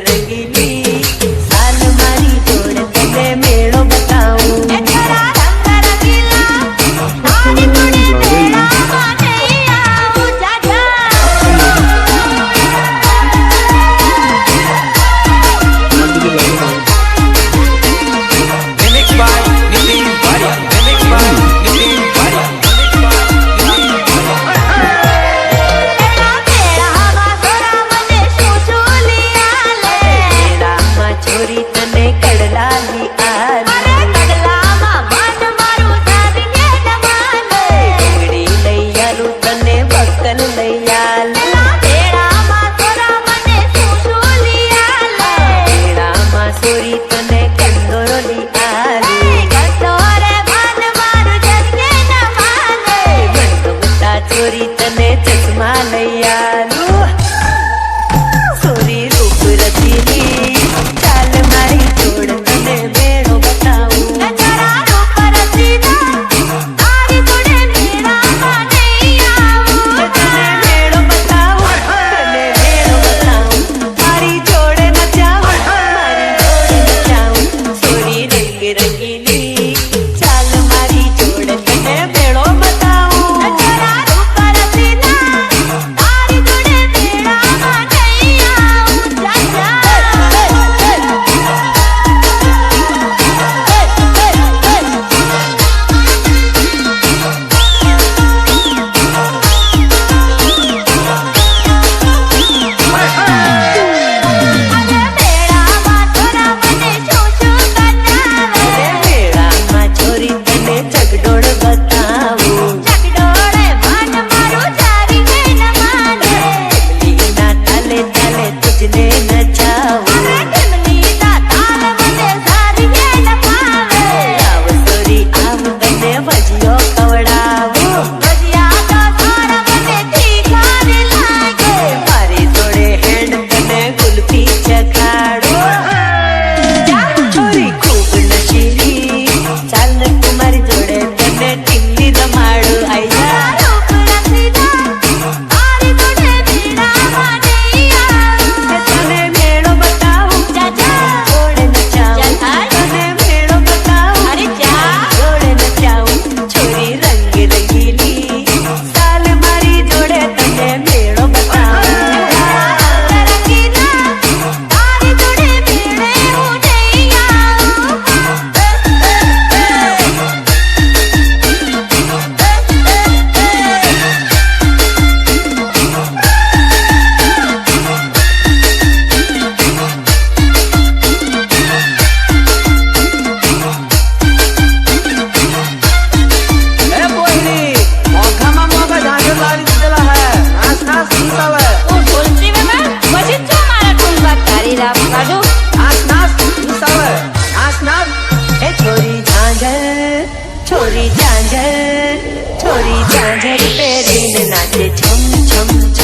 reggae, reggae. તોરી તને કંદોરલી આલી. કંદોરે ભાન મારું જગે ના માને. ચશ્મા લઈ આલી. ઝાંઝર થોડી ઝાંઝર પહેરીને નાચે છમ છમ છમ.